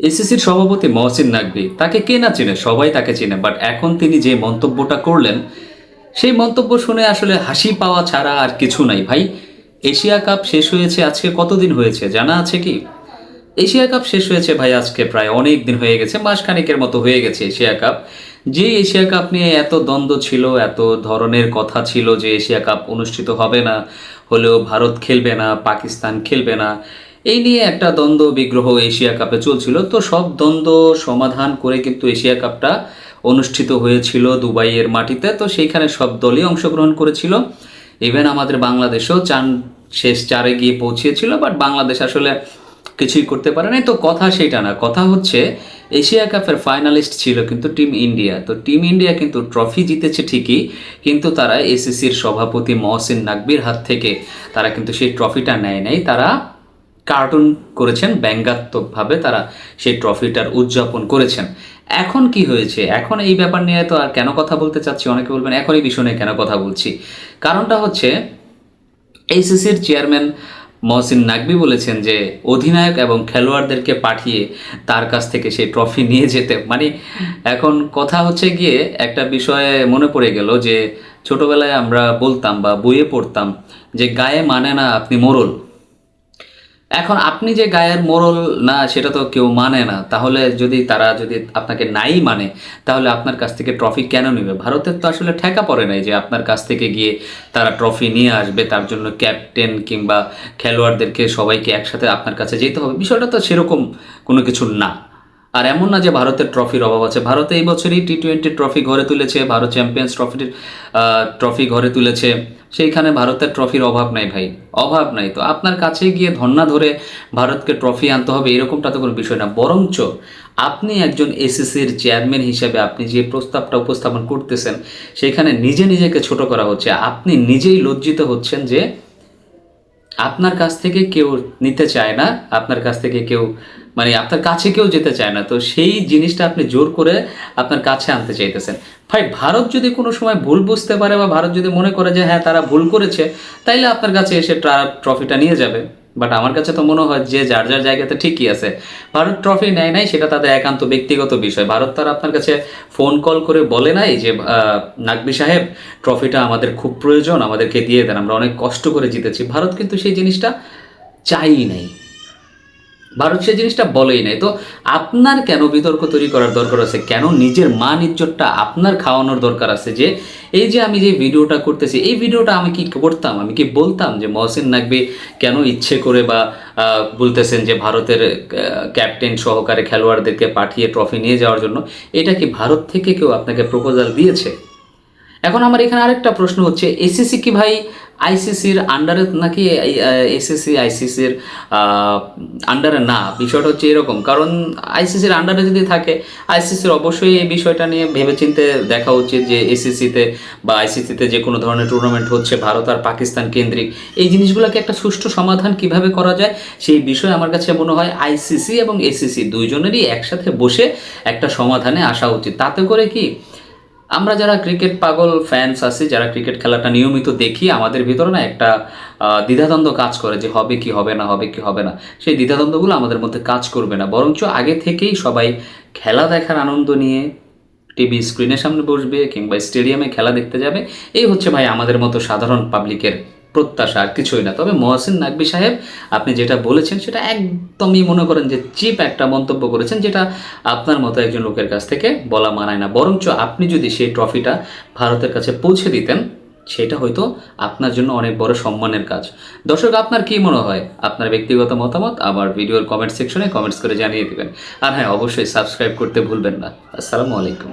এসিসির সভাপতি মহসিন নাকবি তাকে কে না চেনে, সবাই তাকে চেনে বাট এখন তিনি যে মন্তব্যটা করলেন, সেই মন্তব্য শুনে আসলে হাসি পাওয়া ছাড়া আর কিছু নাই। ভাই, এশিয়া কাপ শেষ হয়েছে, আজকে কতদিন হয়েছে, জানা আছে কি? এশিয়া কাপ শেষ হয়েছে, ভাই, আজকে প্রায় অনেক দিন হয়ে গেছে মাস খানেকের মতো হয়ে গেছে এশিয়া কাপ। যে এশিয়া কাপ নিয়ে এত দ্বন্দ্ব ছিল, এত ধরনের কথা ছিল যে এশিয়া কাপ অনুষ্ঠিত হবে না, হলেও ভারত খেলবে না, পাকিস্তান খেলবে না এই নিয়ে একটা দ্বন্দ্ব বিগ্রহ এশিয়া কাপে চলছিল। তো সব দ্বন্দ্ব সমাধান করে কিন্তু এশিয়া কাপটা অনুষ্ঠিত হয়েছিল দুবাইয়ের মাটিতে। তো সেইখানে সব দলই অংশগ্রহণ করেছিল। ইভেন আমাদের বাংলাদেশও চান শেষ চারে গিয়ে পৌঁছিয়েছিল বাট বাংলাদেশ আসলে কিছুই করতে পারে নাই তো কথা সেটা না, কথা হচ্ছে এশিয়া কাপের ফাইনালিস্ট ছিল কিন্তু টিম ইন্ডিয়া। তো টিম ইন্ডিয়া কিন্তু ট্রফি জিতেছে ঠিকই, কিন্তু তারা এসিসির সভাপতি মহসিন নাকবির হাত থেকে তারা কিন্তু সেই ট্রফিটা নেয় নাই। তারা কার্টুন করেছেন, ব্যঙ্গাত্মকভাবে তারা সেই ট্রফিটার উদযাপন করেছেন। এখন কি হয়েছে? এখন এই ব্যাপার নিয়ে তো আর কেন কথা বলতে চাচ্ছি? অনেকে বলবেন, এখন এই বিষয় নিয়ে কেন কথা বলছি? কারণটা হচ্ছে এইচএসির চেয়ারম্যান মহসিন নাকবি বলেছেন যে, অধিনায়ক এবং খেলোয়াড়দেরকে পাঠিয়ে তার কাছ থেকে সেই ট্রফি নিয়ে যেতে। মানে এখন কথা হচ্ছে গিয়ে একটা বিষয়ে মনে পড়ে গেল যে, ছোটবেলায় আমরা বলতাম বা বইয়ে পড়তাম যে, গায়ে মানে না আপনি মোরল। এখন আপনি যে গায়ের মোরল না, সেটা তো কেউ মানে না। তাহলে যদি তারা যদি আপনাকে নাই মানে তাহলে আপনার কাছ থেকে ট্রফি কেন নেবে? ভারতের তো আসলে ঠেকা পড়ে নাই যে আপনার কাছ থেকে গিয়ে তারা ট্রফি নিয়ে আসবে, তার জন্য ক্যাপ্টেন কিংবা খেলোয়াড়দেরকে সবাইকে একসাথে আপনার কাছে যেতে হবে। বিষয়টা তো সেরকম কোনো কিছু না। আর এমন না যে ভারতের ট্রফির অভাব আছে। ভারতে এই বছরই টি টোয়েন্টি ট্রফি ঘরে তুলেছে, ভারত চ্যাম্পিয়ন্স ট্রফির ট্রফি ঘরে তুলেছে। সেইখানে ভারতের ট্রফির অভাব নাই ভাই, অভাব নাই তো। আপনার কাছে গিয়ে ধর্না ধরে ভারতকে ট্রফি আনতে হবে, এরকমটা তো কোনো বিষয় না। বরঞ্চ আপনি একজন এসএসসির চেয়ারম্যান হিসেবে আপনি যে প্রস্তাবটা উপস্থাপন করতেছেন, সেখানে নিজে নিজেকে ছোট করা হচ্ছে। আপনি নিজেই লজ্জিত হচ্ছেন যে আপনার কাছ থেকে কেউ নিতে চায় না, আপনার কাছ থেকে কেউ মানে আপনার কাছে কেউ যেতে চায় না, তো সেই জিনিসটা আপনি জোর করে আপনার কাছে আনতে চাইতেছেন। ভাই, ভারত যদি কোনো সময় ভুল বুঝতে পারে বা ভারত যদি মনে করে যে হ্যাঁ তারা ভুল করেছে, তাইলে আপনার কাছে এসে ট্রা- ট্রফিটা নিয়ে যাবে। বাট আমার কাছে তো মনে হয় যে যার যার জায়গাতে ঠিকই আছে। ভারত ট্রফি নেয় নাই, সেটা তাদের একান্ত ব্যক্তিগত বিষয়। ভারত তার আপনার কাছে ফোন কল করে বলে নাই যে নাকবি সাহেব ট্রফিটা আমাদের খুব প্রয়োজন, আমাদেরকে দিয়ে দেন, আমরা অনেক কষ্ট করে জিতেছি। ভারত কিন্তু সেই জিনিসটা চাই নাই। ভারত সে জিনিসটা বলেই নাই। তো আপনার কেন বিতর্ক তৈরি করার দরকার আছে? কেন নিজের মান ইজ্জতটা আপনার খাওয়ানোর দরকার আছে যে, এই যে আমি যে ভিডিওটা করতেছি, এই ভিডিওটা আমি কি করতাম? আমি কি বলতাম যে মহসিন নাকবি কেন ইচ্ছে করে বা বলতেছেন যে ভারতের ক্যাপ্টেন সহকারে খেলোয়াড়দেরকে পাঠিয়ে ট্রফি নিয়ে যাওয়ার জন্য? এটা কি ভারত থেকে কেউ আপনাকে প্রপোজাল দিয়েছে? এখন আমার এখানে আরেকটা প্রশ্ন হচ্ছে এসিসি কি ভাই আইসিসির আন্ডারে নাকি এসিসি আইসিসির আন্ডারে না, বিষয়টা হচ্ছে এরকম। কারণ আইসিসির আন্ডারে যদি থাকে আইসিসির অবশ্যই এই বিষয়টা নিয়ে ভেবেচিন্তে দেখা উচিত যে এসিসিতে বা আইসিসিতে যে কোনো ধরনের টুর্নামেন্ট হচ্ছে, ভারত আর পাকিস্তান কেন্দ্রিক। এই জিনিসগুলোকে একটা সুষ্ঠু সমাধান কীভাবে করা যায়, সেই বিষয়ে আমার কাছে মনে হয় আইসিসি এবং এসিসি দুইজনেরই একসাথে বসে একটা সমাধানে আসা উচিত। তাতে করে কি আমরা যারা ক্রিকেট পাগল ফ্যান্স আছি, যারা ক্রিকেট খেলাটা নিয়মিত দেখি, আমাদের ভিতরে না একটা দ্বিধাদ্বন্দ্ব কাজ করে যে হবে কি হবে না, হবে কি হবে না। সেই দ্বিধাদ্বন্দ্বগুলো আমাদের মধ্যে কাজ করবে না। বরঞ্চ আগে থেকেই সবাই খেলা দেখার আনন্দ নিয়ে টিভি স্ক্রিনের সামনে বসবে কিংবা স্টেডিয়ামে খেলা দেখতে যাবে। এই হচ্ছে ভাই আমাদের মতো সাধারণ পাবলিকের প্রত্যাশা আর কিছুই না। তবে মহসিন নাকবি সাহেব, আপনি যেটা বলেছেন সেটা একদমই মনে করেন যে চিপ একটা মন্তব্য করেছেন যেটা আপনার মতো একজন লোকের কাছ থেকে বলা মানায় না। বরঞ্চ আপনি যদি সেই ট্রফিটা ভারতের কাছে পৌঁছে দিতেন, সেটা হয়তো আপনার জন্য অনেক বড় সম্মানের কাজ। দর্শক, আপনার কি মনে হয়? আপনার ব্যক্তিগত মতামত আমার ভিডিওর কমেন্ট সেকশনে কমেন্টস করে জানিয়ে দিবেন। আর হ্যাঁ অবশ্যই সাবস্ক্রাইব করতে ভুলবেন না। আসসালামু আলাইকুম।